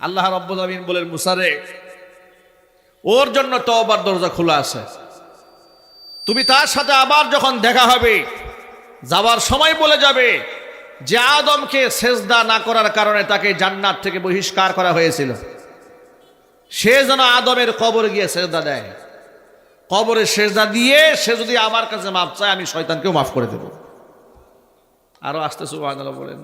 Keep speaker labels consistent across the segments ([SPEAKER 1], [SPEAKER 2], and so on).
[SPEAKER 1] আল্লাহ রব্বুল বলেন, মুসারে, ওর জন্য তওবার দরজা খোলা আছে। তুমি তার সাথে আবার যখন দেখা হবে যাবার সময় বলে যাবে যে আদমকে সেজদা না করার কারণে তাকে জান্নাত থেকে বহিষ্কার করা হয়েছিল। সে যেন আদমের কবরে গিয়ে সেজদা দেয়। কবরে সেজদা দিয়ে সে যদি আমার কাছে মাপ চায়, আমি শয়তানকেও মাফ করে দেব। আরও আসতে সুবহানাল্লাহ বলেন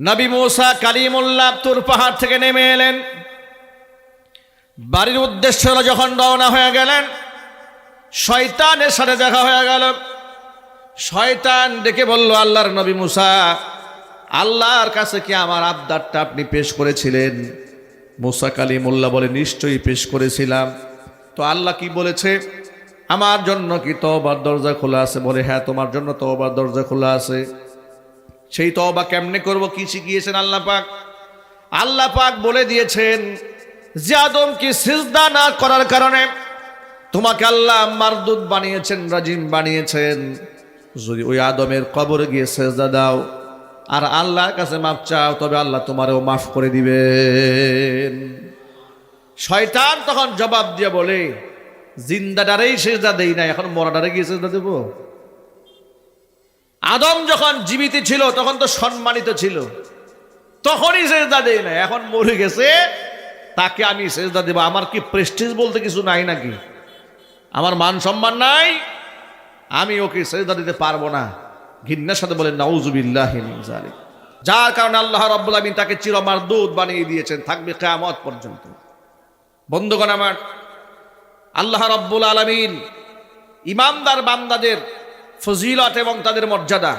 [SPEAKER 1] নবী মূসা কালিমুল্লাহ তুর পাহাড় থেকে নেমে এলেন। বাড়ির উদ্দেশ্য হলো যখন রওনা হয়ে গেলেন, শয়তানের সাথে দেখা হয়ে গেল। শয়তান ডেকে বলল, আল্লাহর নবী মুসা, আল্লাহর কাছে কি আমার আবদারটা আপনি পেশ করেছিলেন? মুসা কালিমুল্লাহ বলে, নিশ্চয়ই পেশ করেছিলাম। তো আল্লাহ কি বলেছে? আমার জন্য কি তওবার দরজা খোলা আছে? বলে হ্যাঁ তোমার জন্য তওবার দরজা খোলা আছে। সেই তওবা কেমনে করব, কি শিখিয়েছেন আল্লাহ পাক? আল্লাহ পাক বলে দিয়েছেন যে আদমকে সিজদা না করার কারণে? তোমাকে আল্লাহ মারদুদ বানিয়েছেন, রাজিম বানিয়েছেন। যদি ওই আদমের কবরে গিয়ে সেজদা দাও, আর আল্লাহর কাছে মাপ চাও, তবে আল্লাহ তোমারও মাফ করে দিবেন। শয়তান তখন জবাব দিয়ে বলে, জিন্দাটারেই সেজদা দেই না এখন মরাটারে গিয়ে সেজদা দেবো? আদম যখন জীবিত ছিল, তখন তো সম্মানিত ছিল। তখনই সেজদা দেই না এখন মরে গেছে, তাকে আমি সেজদা দেবো। আমার কি প্রেস্টিজ বলতে কিছু নাই নাকি? আমার মান সম্মান নাই, আমি ওকে সেজদা দিতে পারব না। ঘিন্নার সাথে বলেন নাউজুবিল্লাহ যার কারণে আল্লাহ রব্বুল আমিন তাকে চিরমার দুধ বানিয়ে দিয়েছেন থাকবে কেয়ামত পর্যন্ত। বন্ধুগণ আমার, আল্লাহ রব্বুল আলমিন ইমানদার বান্দাদের ফজিলত এবং তাদের মর্যাদা।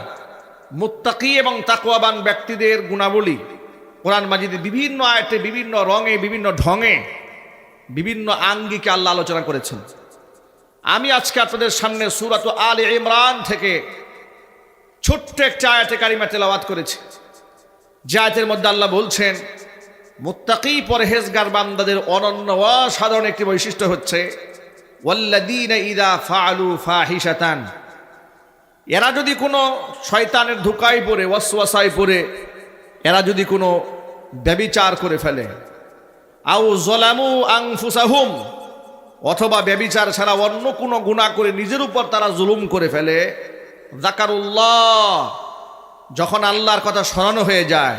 [SPEAKER 1] মুত্তাকি এবং তাকওয়াবান ব্যক্তিদের গুণাবলী। কোরআন মাজিদে বিভিন্ন আয়তে, বিভিন্ন রঙে, বিভিন্ন ঢঙে, বিভিন্ন আঙ্গিকে আল্লাহ আলোচনা করেছেন। আমি আজকে আপনাদের সামনে সুরাত আল ইমরান থেকে ছোট্ট একটা আয়াতে কারিমা তেলাওয়াত করেছি। যে আয়াতের মধ্যে আল্লাহ বলছেন, মুত্তাকি পরহেজগার বান্দাদের অনন্য অসাধারণ একটি বৈশিষ্ট্য হচ্ছে ওয়াল্লাদিনা ইদা ফাআলু ফাহিশাতান। এরা যদি কোনো শয়তানের ধোকায় পড়ে, ওয়াসওয়াসায় পড়ে, এরা যদি কোনো ব্যবিচার করে ফেলে আউ জলামু আংফুসাহুম অথবা ব্যবিচার ছাড়া অন্য কোনো গুণা করে নিজের উপর তারা জুলুম করে ফেলে জাকারুল্লাহ যখন আল্লাহর কথা স্মরণ হয়ে যায়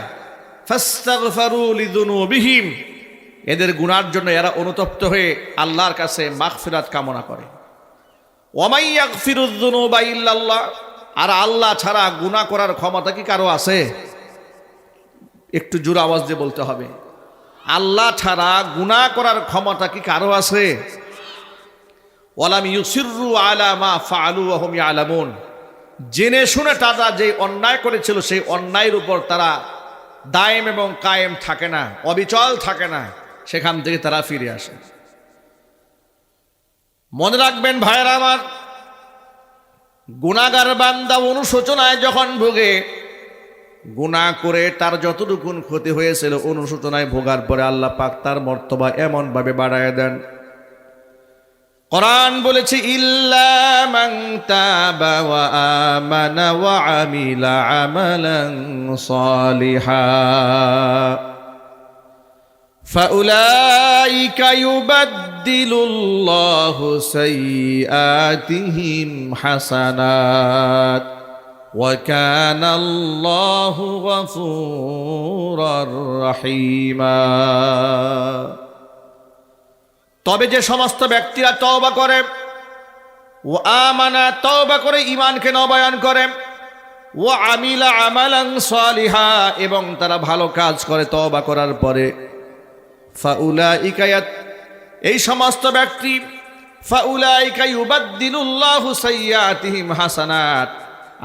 [SPEAKER 1] বিহিম এদের গুনার জন্য এরা অনুতপ্ত হয়ে আল্লাহর কাছে মাগফিরাত কামনা করে। ইল্লাল্লাহ। আর আল্লাহ ছাড়া গুনাহ করার ক্ষমতা কি কারও আছে? একটু জোর আওয়াজ দিয়ে বলতে হবে। আল্লাহ ছাড়া গুনাহ করার ক্ষমতা কি কারও আছে? ইউসিরু আলা জেনে শুনে তারা যে অন্যায় করেছিল, সেই অন্যায়ের উপর তারা দায়েম এবং কায়েম থাকে না, অবিচল থাকে না। সেখান থেকে তারা ফিরে আসে। মনে রাখবেন ভাইয়েরা আমার, গুণাগার বান্দা অনুশোচনায় যখন ভোগে, গুণা করে তার যতটুকুন ক্ষতি হয়েছিল অনুশোচনায় ভোগার পরে আল্লাহ পাক তার মর্তবা এমনভাবে বাড়ায় দেন। কোরআন বলেছে, ইল্লা فأولئك يبدل الله سيئاتهم حسنات وكان الله غفورا رحيما তবে যে সমস্ত ব্যক্তিরা তওবা করে ও আমানা তওবা করে ইমানকে নবায়ন করে ও আমিলা আমালাং সালিহা এবং তারা ভালো কাজ করে তওবা করার পরে ফাউলা ইকায়াত এই সমস্ত ব্যক্তি হাসানাত,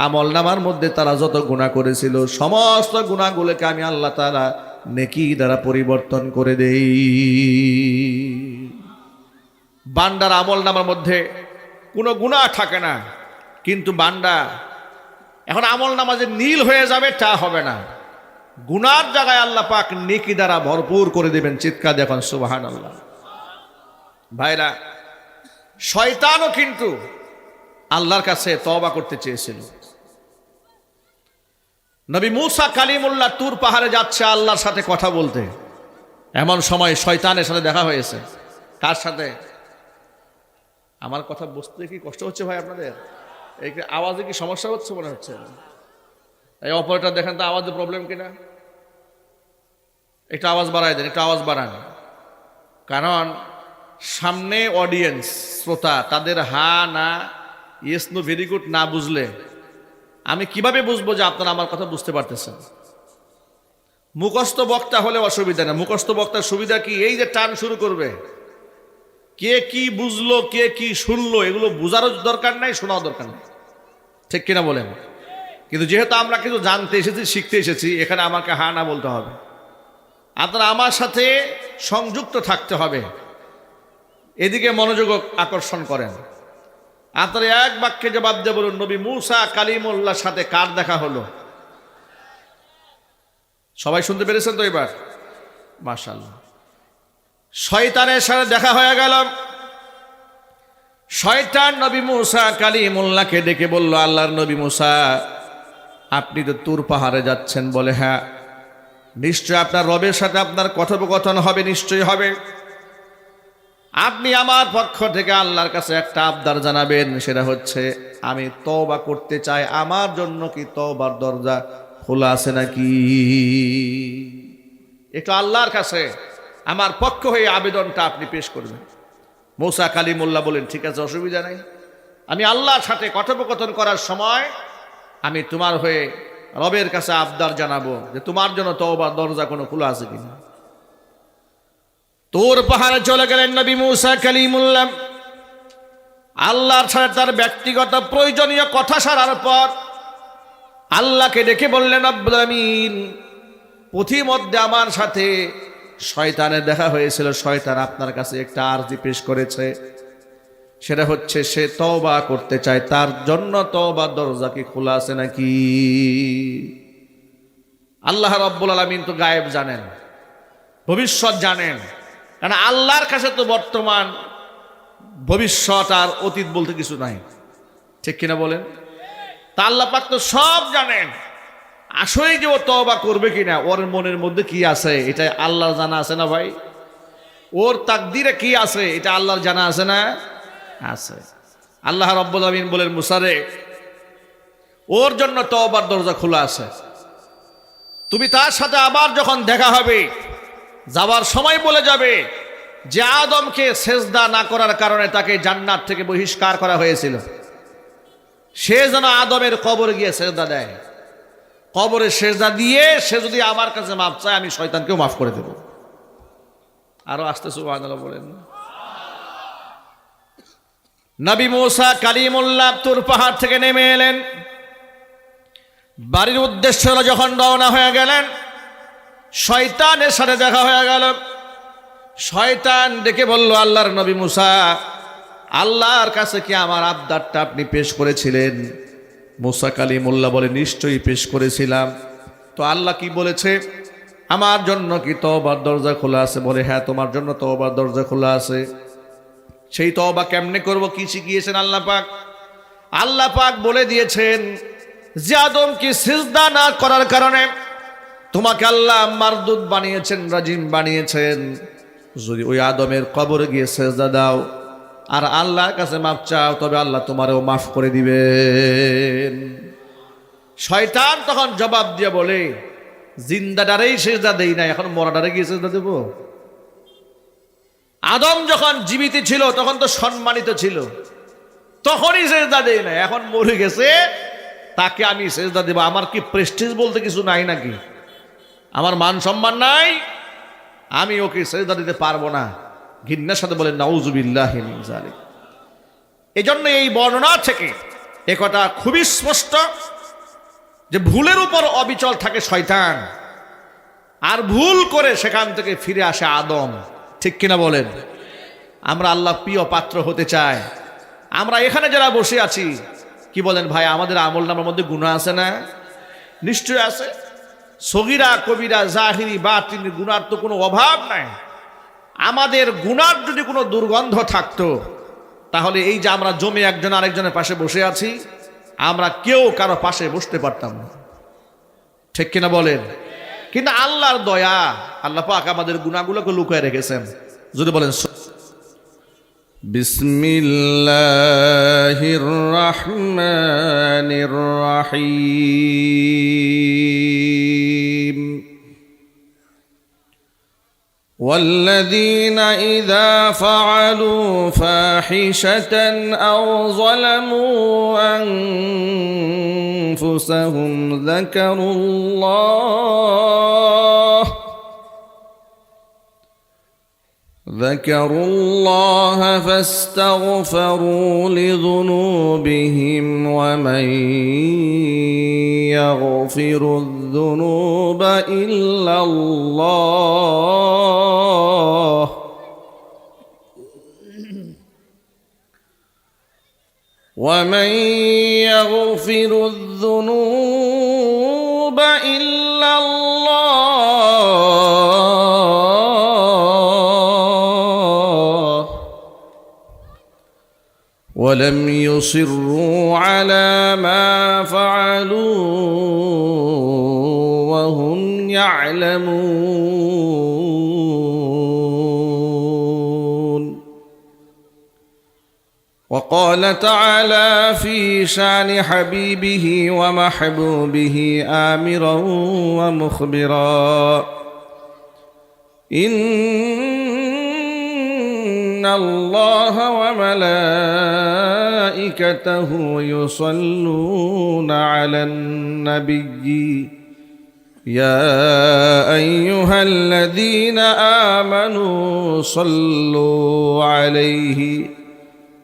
[SPEAKER 1] আমল নামার মধ্যে তারা যত গুণা করেছিল, সমস্ত গুণাগুলোকে আমি আল্লাহ তারা নেকি দ্বারা পরিবর্তন করে দেই। বান্দার আমল নামার মধ্যে কোনো গুণা থাকে না, কিন্তু বান্দা এখন আমল নামাজে নীল হয়ে যাবে তা হবে না। গুনার জায়গায় আল্লাহ পাক নেকি দ্বারা ভরপুর করে দেবেন চিৎকার দেখুন সুবাহান আল্লাহ ভাইরা, শয়তানও কিন্তু আল্লাহর কাছে তবা করতে চেয়েছিল। নবী মুসা কালিমুল্লাহ তুর পাহাড়ে যাচ্ছে আল্লাহর সাথে কথা বলতে। এমন সময় শয়তানের সাথে দেখা হয়েছে। কার সাথে? আমার কথা বুঝতে কি কষ্ট হচ্ছে ভাই আপনাদের? এই আওয়াজে কি সমস্যা হচ্ছে মনে হচ্ছে? এই অপারেটার দেখেন তো আওয়াজে প্রবলেম কিনা? একটু আওয়াজ বাড়ায় দেন, একটু আওয়াজ বাড়ান। কারণ সামনে অডিয়েন্স শ্রোতা, তাদের হা, না ইয়েস নো ভেরি গুড না বুঝলে আমি কীভাবে বুঝব যে আপনারা আমার কথা বুঝতে পারতেছেন? মুখস্থ বক্তা হলে অসুবিধা না মুখস্থ বক্তার সুবিধা কি? এই যে টান শুরু করবে। কে কি বুঝলো, কে কি শুনলো, এগুলো বোঝারও দরকার নাই, শোনাও দরকার নেই। ঠিক কিনা বলেন? কিন্তু যেহেতু আমরা কিছু জানতে এসেছি, শিখতে এসেছি, এখানে আমাকে হা না বলতে হবে। আপনারা আমার সাথে সংযুক্ত থাকতে হবে। এদিকে মনোযোগ আকর্ষণ করেন। আপনারা এক বাক্যে জবাব দিয়ে বলুন, নবী মুসা কালিমুল্লাহর সাথে কার দেখা হলো? সবাই শুনতে পেরেছেন তো এবার? মাশাল্লাহ শয়তানের সাথে দেখা হয়ে গেল। শয়তান নবী মুসা কালিমুল্লাহকে ডেকে বলল, আল্লাহর নবী মুসা আপনি তো তুর পাহাড়ে যাচ্ছেন বলে হ্যাঁ। নিশ্চয় আপনার রবের সাথে আপনার কথোপকথন হবে, নিশ্চয়ই হবে। আপনি আমার পক্ষ থেকে আল্লাহর কাছে একটা আবদার জানাবেন, সেটা হচ্ছে, আমি তওবা করতে চাই। আমার জন্য কি তওবার দরজা খোলা আছে নাকি? একটু আল্লাহর কাছে আমার পক্ষ হয়ে আবেদনটা আপনি পেশ করবেন। মৌসা কালিমুল্লাহ বলেন, ঠিক আছে, অসুবিধা নেই। আমি আল্লাহর সাথে কথোপকথন করার সময় আমি তোমার হয়ে রবের কাছে আবদার জানাব যে তোমার জন্য তওবার দরজা কোনো খোলা আছে কিনা। তোর পাহাড়ে চলে গেলেন নবী মুসা কালিমুল্লাহ। আল্লাহর সাথে তার ব্যক্তিগত প্রয়োজনীয় কথা সারার পর আল্লাহকে ডেকে বললেন আব্দুল আমিন মধ্যে আমার সাথে শয়তানের দেখা হয়েছিল। শয়তান আপনার কাছে একটা আরজি পেশ করেছে। সেটা হচ্ছে সে তওবা করতে চায়। তার জন্য তওবার দরজা কি খোলা আছে নাকি? আল্লাহ রব্বুল আলমিন তো গায়েব জানেন, ভবিষ্যৎ জানেন। কারণ আল্লাহর কাছে তো বর্তমান ভবিষ্যৎ আর অতীত বলতে কিছু নাই। ঠিক কিনা বলেন? তা আল্লাহ পাক তো সব জানেন। আসলেই যে ও তবা করবে কিনা, ওর মনের মধ্যে কি আছে? এটা আল্লাহর জানা আছে না ভাই? ওর তাকদিরে কি আছে? এটা আল্লাহর জানা আছে না? আছে। আল্লাহ রব্বুল আমিন বলেন, মুসারে, ওর জন্য তবার দরজা খোলা আছে। তুমি তার সাথে আবার যখন দেখা হবে যাবার সময় বলে যাবে যে আদমকে সেজদা না করার কারণে তাকে জান্নাত থেকে বহিষ্কার করা হয়েছিল। সে যেন আদমের কবরে গিয়ে সেজদা দেয়। কবরে সেজদা দিয়ে সে যদি আমার কাছে মাপ চায়, আমি শয়তানকেও মাফ করে দেব। আরও আসতে সুবাহ বলেন নবী মৌসা কালিমুল্লাহ তুর পাহাড় থেকে নেমে এলেন। বাড়ির উদ্দেশ্য হলো যখন রওনা হয়ে গেলেন, শয়তানের সাথে দেখা হয়ে গেল। শয়তান ডেকে বলল, আল্লাহর নবী মুসা, আল্লাহর কাছে কি আমার আবদারটা আপনি পেশ করেছিলেন? মুসা মোল্লা বলে, নিশ্চয়ই পেশ করেছিলাম। তো আল্লাহ কি বলেছে? আমার জন্য কি তবার দরজা খোলা আছে? বলে হ্যাঁ তোমার জন্য তবার দরজা খোলা আছে। সেই তবা কেমনে করব, কি শিখিয়েছেন আল্লাহ পাক? আল্লাহ পাক বলে দিয়েছেন, যে আদম কি সিজদা না করার কারণে তোমাকে আল্লাহ মারদুদ বানিয়েছেন, রাজিম বানিয়েছেন। যদি ওই আদমের কবরে গিয়ে সেজদা দাও, আর আল্লাহর কাছে মাফ চাও, তবে আল্লাহ তোমারও মাফ করে দিবেন। শয়তান তখন জবাব দিয়ে বলে জিন্দাডারেই সেজদা দেই না, এখন মরাডারে গিয়ে সেজদা দেবো? আদম যখন জীবিত ছিল, তখন তো সম্মানিত ছিল। তখনই সেজদা দেই না এখন মরে গেছে, তাকে আমি সেজদা দেবো। আমার কি প্রেস্টিজ বলতে কিছু নাই নাকি? আমার মান সম্মান নাই, আমি ওকে সেজদা দিতে পারব না। ঘিন্নার সাথে বলেন নাউজুবিল্লাহ এই জন্য এই বর্ণনা থেকে এ কথা খুবই স্পষ্ট যে ভুলের উপর অবিচল থাকে শয়তান। আর ভুল করে সেখান থেকে ফিরে আসে আদম। ঠিক কিনা বলেন? আমরা আল্লাহ প্রিয় পাত্র হতে চাই। আমরা এখানে যারা বসে আছি, কি বলেন ভাই, আমাদের আমল নামের মধ্যে গুণা আছে না? নিশ্চয় আছে। সগিরা, কবিরা, জাহিরি বা তিনি গুণার তো কোনো অভাব নাই। আমাদের গুণার যদি কোনো দুর্গন্ধ থাকতো, তাহলে এই যে আমরা জমে একজন আরেকজনের পাশে বসে আছি, আমরা কেউ কারও পাশে বসতে পারতাম না। ঠিক কিনা বলেন? কিন্তু আল্লাহর দয়া আল্লাহ পাক আমাদের গুণাগুলোকে লুকায় রেখেছেন। যদি বলেন
[SPEAKER 2] বিসমিল্লাহির রাহমানির রাহিম। والذين إذا فعلوا فاحشة أو ظلموا أنفسهم ذكروا الله ذكروا الله فاستغفروا لذنوبهم ومن يغفر الذنوب ومن يغفر الذنوب إلا الله ولم يصروا على ما فعلوا وهم يعلمون وقال تعالى في شان حبيبه ومحبوبه آمرا ومخبرا. إن الله وملائكته يصلون على النبي. يا أيها الذين آمنوا صلوا عليه.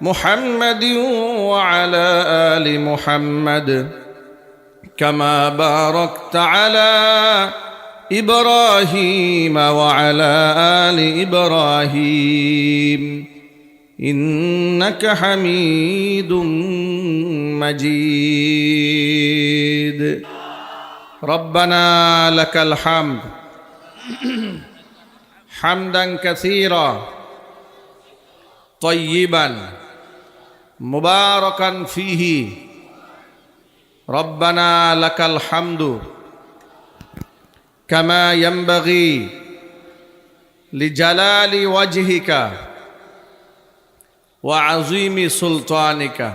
[SPEAKER 2] محمد وعلى آل محمد كما باركت على إبراهيم وعلى آل إبراهيم. إنك حميد مجيد. ربنا لك الحمد. حمدا كثيرا. طيبا. মুবারকান ফিহি। রব্বানা লাকাল হামদু কামা ইয়ামবাগি লিজালালি ওয়াজহিকা ওয়া আজিমি সুলতানিকা।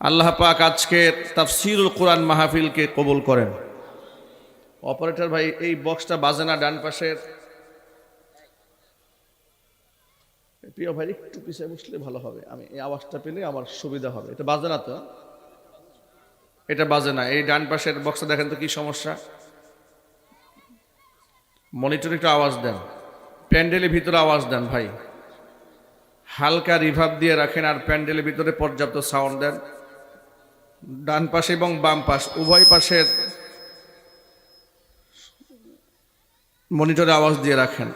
[SPEAKER 2] আল্লাহ পাক আজকে তাফসিরুল কোরআন মাহফিলকে কবুল করেন। অপারেটর ভাই, এই বক্সটা বাজে না ডান পাশের? প্রিয় ভাই, একটু পিছিয়ে বসলে ভালো হবে। আমি এই আওয়াজটা পেলে আমার সুবিধা হবে। এটা বাজে না তো? এটা বাজে না। এই ডান পাশের বক্সে দেখেন তো কি সমস্যা। মনিটরে একটু আওয়াজ দেন। প্যান্ডেলের ভিতরে আওয়াজ দেন ভাই। হালকা রিভাব দিয়ে রাখেন আর প্যান্ডেলের ভিতরে পর্যাপ্ত সাউন্ড দেন। ডান পাশে এবং বাম পাশ, উভয় পাশের মনিটরে আওয়াজ দিয়ে রাখেন।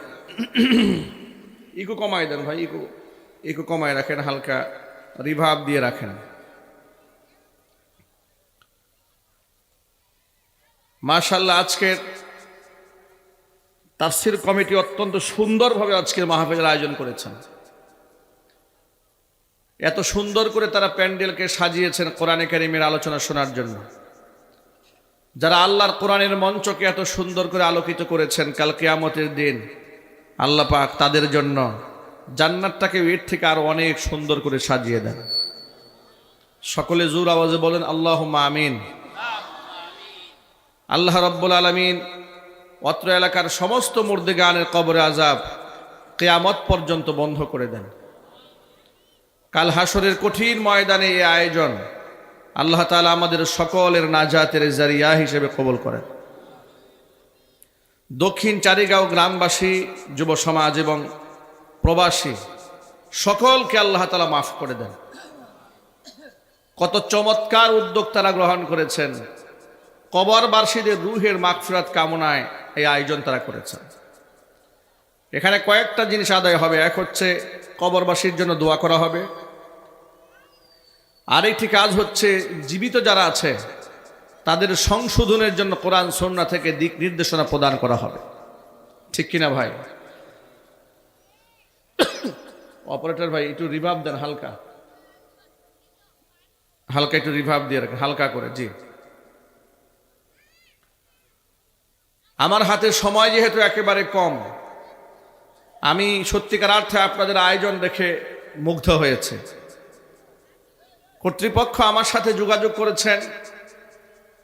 [SPEAKER 2] ইকো কমায় দেন ভাই, ইকো ইকো কমায় রাখেন, হালকা রিভাব দিয়ে রাখেন। মাশাল্লাহ আজকের তাফসির কমিটি অত্যন্ত সুন্দরভাবে আজকের মাহফিলের আয়োজন করেছেন। এত সুন্দর করে তারা প্যান্ডেলকে সাজিয়েছেন কোরআনে কারিমের আলোচনা শোনার জন্য। যারা আল্লাহর কোরআনের মঞ্চকে এত সুন্দর করে আলোকিত করেছেন, কাল কেয়ামতের দিন আল্লাহ পাক তাদের জন্য জান্নাতটাকে এর থেকে আরও অনেক সুন্দর করে সাজিয়ে দেন। সকলে জোর আওয়াজে বলেন আল্লাহ আমিন। আল্লাহ রব্বুল আলমিন অত্র এলাকার সমস্ত মুর্দে গানের কবরে আজাব কেয়ামত পর্যন্ত বন্ধ করে দেন। কাল হাসরের কঠিন ময়দানে এই আয়োজন আল্লাহ তালা আমাদের সকলের নাজাতের জারিয়া হিসেবে কবল করেন। দক্ষিণ চারিগাঁও গ্রামবাসী, যুব সমাজ এবং প্রবাসী, সকলকে আল্লাহ তালা মাফ করে দেন। কত চমৎকার উদ্যোগ তারা গ্রহণ করেছেন। কবরবাসীদের রুহের মাগফিরাত কামনায় এই আয়োজন তারা করেছেন। এখানে কয়েকটা জিনিস আদায় হবে। এক হচ্ছে কবরবাসীর জন্য দোয়া করা হবে। আরেকটি কাজ হচ্ছে, জীবিত যারা আছে তাদের সংশোধনের জন্য কোরআন সন্না থেকে দিক নির্দেশনা প্রদান করা হবে। ঠিক কিনা ভাই? অপারেটর ভাই, একটু রিভাব দেন হালকা। হালকা একটু রিভাব দিয়ে রাখেন, হালকা করে, জি। আমার হাতে সময় যেহেতু একেবারে কম, আমি সত্যিকার অর্থে আপনাদের আয়োজন দেখে মুগ্ধ হয়েছে। কর্তৃপক্ষ আমার সাথে যোগাযোগ করেছেন।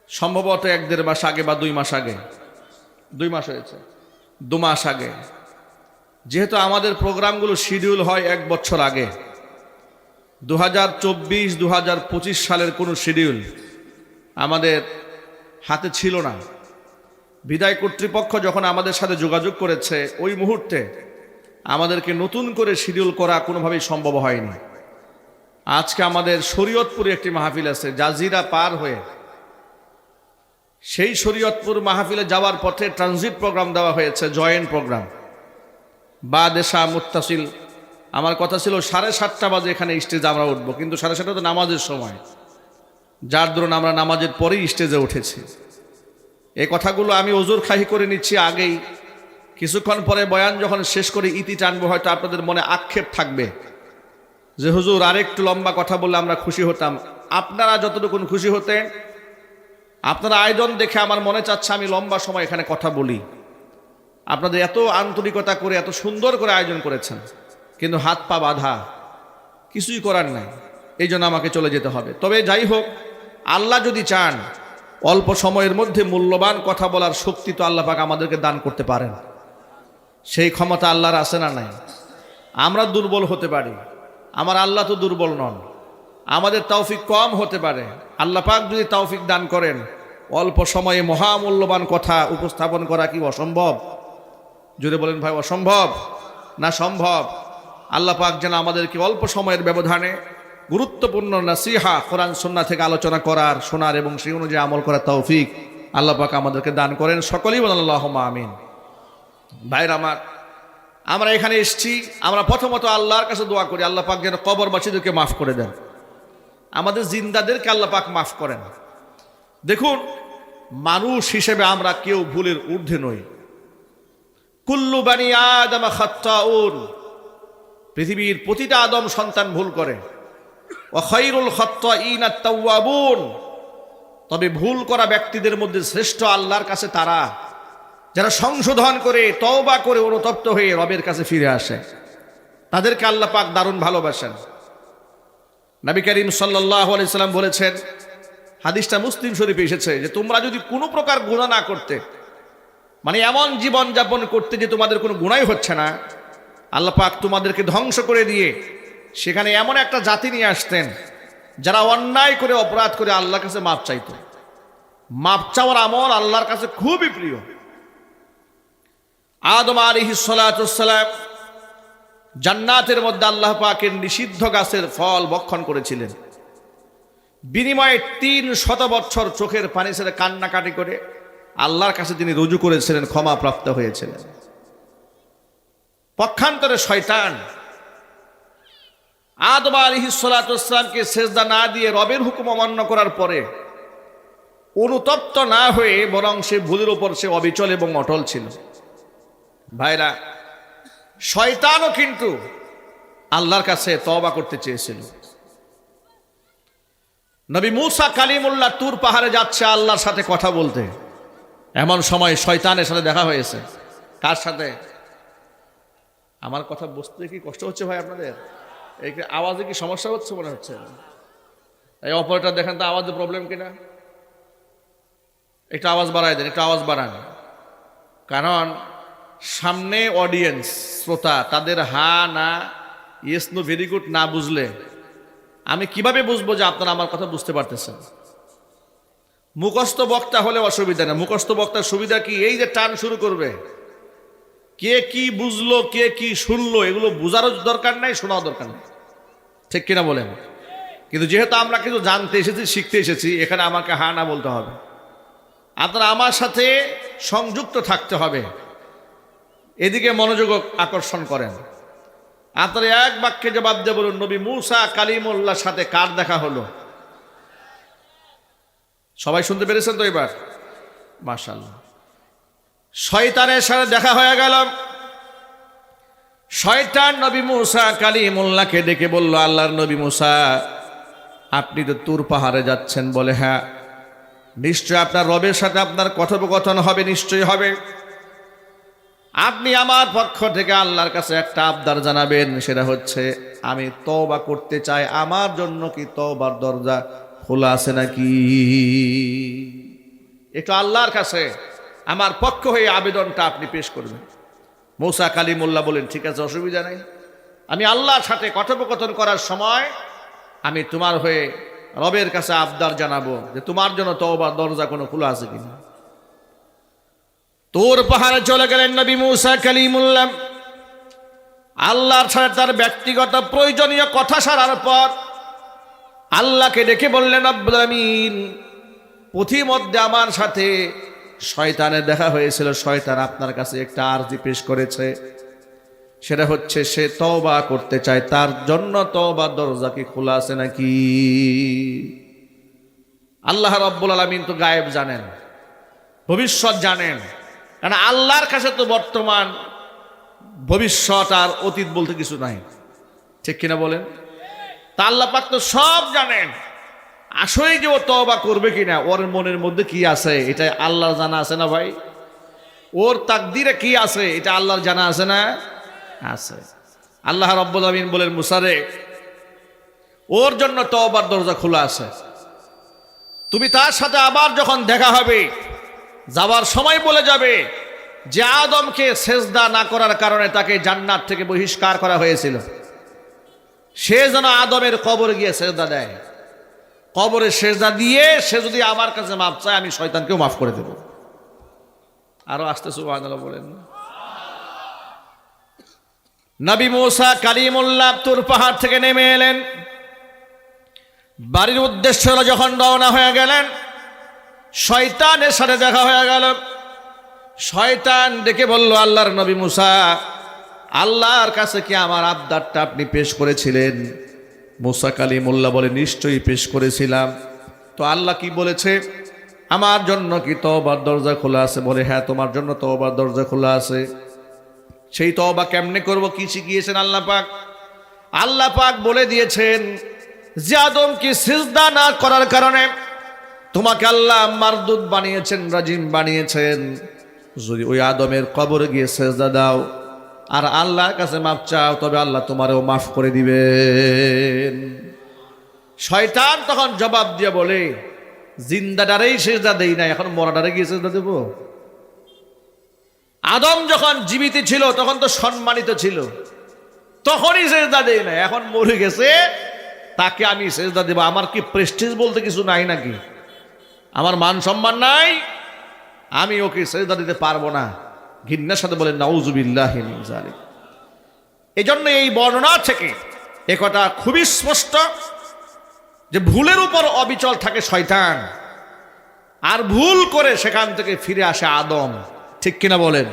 [SPEAKER 2] সম্ভবত এক দেড় মাস আগে বা দুই মাস আগে। দুই মাস হয়েছে। দু মাস আগে। যেহেতু আমাদের প্রোগ্রামগুলো শিডিউল হয় এক বছর আগে। দু হাজার চব্বিশ দু হাজার পঁচিশ সালের কোনো শিডিউল আমাদের হাতে ছিল না। বিদায় কর্তৃপক্ষ যখন আমাদের সাথে যোগাযোগ করেছে, ওই মুহূর্তে আমাদেরকে নতুন করে শিডিউল করা কোনোভাবেই সম্ভব হয়নি। আজকে আমাদের শরীয়তপুরে একটি মাহফিল আছে, জাজিরা পার হয়ে সেই শরীয়তপুর মাহফিলে যাওয়ার পথে ট্রানজিট প্রোগ্রাম দেওয়া হয়েছে জয়েন্ট প্রোগ্রাম বা দেশা মুত্তাসিল। আমার কথা ছিল সাড়ে সাতটা বাজে এখানে স্টেজে আমরা উঠবো, কিন্তু সাড়ে সাতটা তো নামাজের সময়। যার দরুন আমরা নামাজের পরেই স্টেজে উঠেছি। এই কথাগুলো আমি ওজোর খাহি করে নিচ্ছি আগেই। কিছুক্ষণ পরে বয়ান যখন শেষ করে ইতি টানবো, হয়তো আপনাদের মনে আক্ষেপ থাকবে। যে হুজুর আরেকটু লম্বা কথা বললে আমরা খুশি হতাম। আপনারা যতটুকুন খুশি হতেন আপনারা আয়োজন দেখে আমার মনে চাচ্ছে আমি লম্বা সময় এখানে কথা বলি। আপনাদের এত আন্তরিকতা করে, এত সুন্দর করে আয়োজন করেছেন, কিন্তু হাত পা বাঁধা, কিছুই করার নাই। এই জন্য আমাকে চলে যেতে হবে। তবে যাই হোক, আল্লাহ যদি চান, অল্প সময়ের মধ্যে মূল্যবান কথা বলার শক্তি তো আল্লাহ পাক আমাদেরকে দান করতে পারেন। সেই ক্ষমতা আল্লাহর আছে না নাই? আমরা দুর্বল হতে পারি। আমার আল্লাহ তো দুর্বল নন। আমাদের তৌফিক কম হতে পারে। আল্লাহ পাক যদি তৌফিক দান করেন, অল্প সময়ে মহামূল্যবান কথা উপস্থাপন করা কি অসম্ভব? যদি বলেন ভাই, অসম্ভব? না সম্ভব? আল্লাহ পাক যেন আমাদেরকে অল্প সময়ের ব্যবধানে গুরুত্বপূর্ণ নাসিহা কোরআন সন্না থেকে আলোচনা করার, শোনার এবং সেই অনুযায়ী আমল করার তৌফিক আল্লাহ পাক আমাদেরকে দান করেন। সকলেই বলেন আল্লাহ আমিন। ভাইর আমার, আমরা এখানে এসছি, আমরা প্রথমত আল্লাহর কাছে দোয়া করি। আল্লাহ পাক যেন কবরবাসীদেরকে মাফ করে দেন। আমাদের জিন্দাদেরকে আল্লাহ পাক মাফ করেন। দেখুন, মানুষ হিসেবে আমরা কেউ ভুলের ঊর্ধ্বে নই। কুল্লু বানি আদম খাত্তাউন। পৃথিবীর প্রতিটা আদম সন্তান ভুল করে। ও খৈরুল খত্তাইন তাওয়াবুন। তবে ভুল করা ব্যক্তিদের মধ্যে শ্রেষ্ঠ আল্লাহর কাছে তারা। যারা সংশোধন করে, তওবা করে অনুতপ্ত হয়ে রবের কাছে ফিরে আসে। তাদেরকে আল্লাহ পাক দারুণ ভালোবাসেন। নবী করিম সাল্লাহ বলেছেন, হাদিসটা মুসলিম শরীফে এসেছে যে তোমরা যদি কোনো প্রকার গুণা না করতে মানে এমন জীবন যাপন করতে যে তোমাদের কোনো গুণাই হচ্ছে না, আল্লাহ পাক তোমাদেরকে ধ্বংস করে দিয়ে সেখানে এমন একটা জাতি নিয়ে আসতেন, যারা অন্যায় করে, অপরাধ করে আল্লাহর কাছে মাপ চাইতো। মাপ চাওয়ার আমল আল্লাহর কাছে খুবই প্রিয়। আদম আলিহি সালাম জান্নাতের মধ্যে আল্লাহ পাকের নিষিদ্ধ গাছের ফল বক্ষণ করেছিলেন। বিনিময়ে তিন শত বছর চোখের পানি ছেড়ে কান্নাকাটি করে আল্লাহর কাছে তিনি রুজু করেছিলেন ক্ষমা প্রাপ্ত হয়েছিলেন। পক্ষান্তরে শয়তান আদম আলিহিসালামকে সেজদা না দিয়ে রবের হুকুম অমান্য করার পরে অনুতপ্ত না হয়ে বরং সে ভুলের ওপর সে অবিচল এবং অটল ছিল। ভাইরা শয়তানও কিন্তু আল্লাহর কাছে তবা করতে চেয়েছিল। নবী মুসা কালিমুল্লাহ তুর পাহাড়ে যাচ্ছে আল্লাহর সাথে কথা বলতে। এমন সময় শয়তানের সাথে দেখা হয়েছে। কার সাথে? আমার কথা বুঝতে কি কষ্ট হচ্ছে ভাই আপনাদের? এই আওয়াজে কি সমস্যা হচ্ছে মনে হচ্ছে? এই অপারেটর দেখেন তো আওয়াজে প্রবলেম কিনা? একটু আওয়াজ বাড়ায় দেন, একটু আওয়াজ বাড়ান। কারণ সামনে অডিয়েন্স শ্রোতা, তাদের হা, না ইয়েস নো ভেরি গুড না বুঝলে, আমি কীভাবে বুঝব যে আপনারা আমার কথা বুঝতে পারতেছেন? মুখস্থ বক্তা হলে অসুবিধা না। মুখস্থ বক্তার সুবিধা কি? এই যে টান শুরু করবে। কে কি বুঝলো, কে কি শুনলো, এগুলো বোঝারও দরকার নাই, শোনাও দরকার নেই। ঠিক কিনা বলেন? কিন্তু যেহেতু আমরা কিন্তু জানতে এসেছি, শিখতে এসেছি, এখানে আমাকে হা, না বলতে হবে।
[SPEAKER 1] আপনারা আমার সাথে সংযুক্ত থাকতে হবে। এদিকে মনোযোগ আকর্ষণ করেন। আপনারা এক বাক্যে জবাব দিয়ে বলুন, নবী মুসা কালিমুল্লাহর সাথে কার দেখা হলো? সবাই শুনতে পেরেছেন তো এবার? মাশাল্লাহ শয়তানের সাথে দেখা হয়ে গেল। শয়তান নবী মুসা কালিমুল্লাহকে ডেকে বলল, আল্লাহর নবী মুসা, আপনি তো তুর পাহাড়ে যাচ্ছেন বলে হ্যাঁ নিশ্চয় আপনার রবের সাথে আপনার কথোপকথন হবে, নিশ্চয়ই হবে। আপনি আমার পক্ষ থেকে আল্লাহর কাছে একটা আবদার জানাবেন, সেটা হচ্ছে, আমি তওবা করতে চাই। আমার জন্য কি তবার দরজা খোলা আছে নাকি? একটু আল্লাহর কাছে আমার পক্ষ হয়ে আবেদনটা আপনি পেশ করবেন। মৌসা কালিমুল্লাহ বলেন, ঠিক আছে, অসুবিধা নেই। আমি আল্লাহর সাথে কথোপকথন করার সময় আমি তোমার হয়ে রবের কাছে আবদার জানাব যে তোমার জন্য তওবার দরজা কোনো খোলা আছে কিনা। তোর পাহাড়ে চলে গেলেন নবী মুসা কালিমুল্লাহ। আল্লাহর সাথে তার ব্যক্তিগত প্রয়োজনীয় কথা সারার পর আল্লাহকে ডেকে বললেন আব্বুল আমিন। পথিমধ্যে আমার সাথে শয়তানের দেখা হয়েছিল। শয়তান আপনার কাছে একটা আরজি পেশ করেছে। সেটা হচ্ছে সে তওবা করতে চায়। তার জন্য তওবা দরজা কি খোলা আছে নাকি? আল্লাহ রব্বুল আলমিন তো গায়েব জানেন, ভবিষ্যৎ জানেন। কারণ আল্লাহর কাছে তো বর্তমান ভবিষ্যৎ আর অতীত বলতে কিছু নাই। ঠিক কিনা বলেন? তা আল্লাহ পাক তো সব জানেন। আসলেই যে ও তবা করবে কিনা, ওর মনের মধ্যে কি আছে? এটা আল্লাহর জানা আছে না ভাই? ওর তাকদিরে কি আছে? এটা আল্লাহর জানা আছে না? আছে। আল্লাহ রব্বুল আমিন বলেন মুসারে ওর জন্য তওবার দরজা খোলা আছে। তুমি তার সাথে আবার যখন দেখা হবে যাবার সময় বলে যাবে যে আদমকে সেজদা না করার কারণে তাকে জান্নাত থেকে বহিষ্কার করা হয়েছিল। সে যেন আদমের কবরে গিয়ে সেজদা দেয়। কবরে সেজদা দিয়ে সে যদি আমার কাছে মাপ চায়, আমি শয়তানকেও মাফ করে দেব। আরও আসতে সুবহানাল্লাহ বলেন নবী মূসা কালিমুল্লাহ তুর পাহাড় থেকে নেমে এলেন। বাড়ির উদ্দেশ্য যখন রওনা হয়ে গেলেন শয়তানের সাথে দেখা হয়ে গেল। শয়তান ডেকে বলল, আল্লাহর নবী মুসা, আল্লাহর কাছে কি আমার আবদারটা আপনি পেশ করেছিলেন? মুসা কালী মোল্লা বলে, নিশ্চয়ই পেশ করেছিলাম। তো আল্লাহ কি বলেছে? আমার জন্য কি তওবার দরজা খোলা আছে? বলে হ্যাঁ তোমার জন্য তওবার দরজা খোলা আছে। সেই তওবা কেমনে করব, কি শিখিয়েছেন আল্লাহ পাক? আল্লাহ পাক বলে দিয়েছেন, যে আদমকে সিজদা না করার কারণে তোমাকে আল্লাহ মারদুদ বানিয়েছেন, রাজিম বানিয়েছেন। যদি ওই আদমের কবরে গিয়ে সেজদা দাও, আর আল্লাহর কাছে মাফ চাও, তবে আল্লাহ তোমারও মাফ করে দিবেন। শয়তান তখন জবাব দিয়ে বলে, জিন্দাটারেই সেজদা দেই না এখন মরাটারে গিয়ে সেজদা দেবো? আদম যখন জীবিত ছিল, তখন তো সম্মানিত ছিল। তখনই সেজদা দেই না এখন মরে গেছে, তাকে আমি সেজদা দেবো। আমার কি প্রেস্টিজ বলতে কিছু নাই নাকি? আমার মান সম্মান নাই, আমি ওকে সেজদা দিতে পারব না। ঘিন্নার সাথে বলেন নাউজুবিল্লাহ এই জন্য এই বর্ণনা থেকে একথা খুবই স্পষ্ট যে ভুলের উপর অবিচল থাকে শয়তান। আর ভুল করে সেখান থেকে ফিরে আসে আদম। ঠিক কিনা বলেন?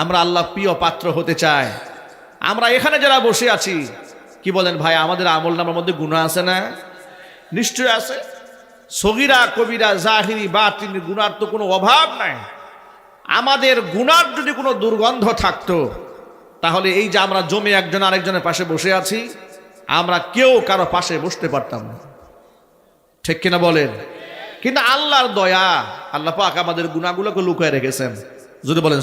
[SPEAKER 1] আমরা আল্লাহ প্রিয় পাত্র হতে চাই। আমরা এখানে যারা বসে আছি, কি বলেন ভাই, আমাদের আমল নামার মধ্যে গুণা আছে না? নিশ্চয় আছে। সগিরা, কবিরা, জাহিরি বা তিনি গুণার তো কোনো অভাব নাই। আমাদের গুণার যদি কোনো দুর্গন্ধ থাকতো, তাহলে এই যে আমরা জমে একজন আরেকজনের পাশে বসে আছি, আমরা কেউ কারও পাশে বসতে পারতাম না। ঠিক কিনা বলেন? কিন্তু আল্লাহর দয়া, আল্লাহ পাক আমাদের গুণাগুলোকে লুকিয়ে রেখেছেন। যদি বলেন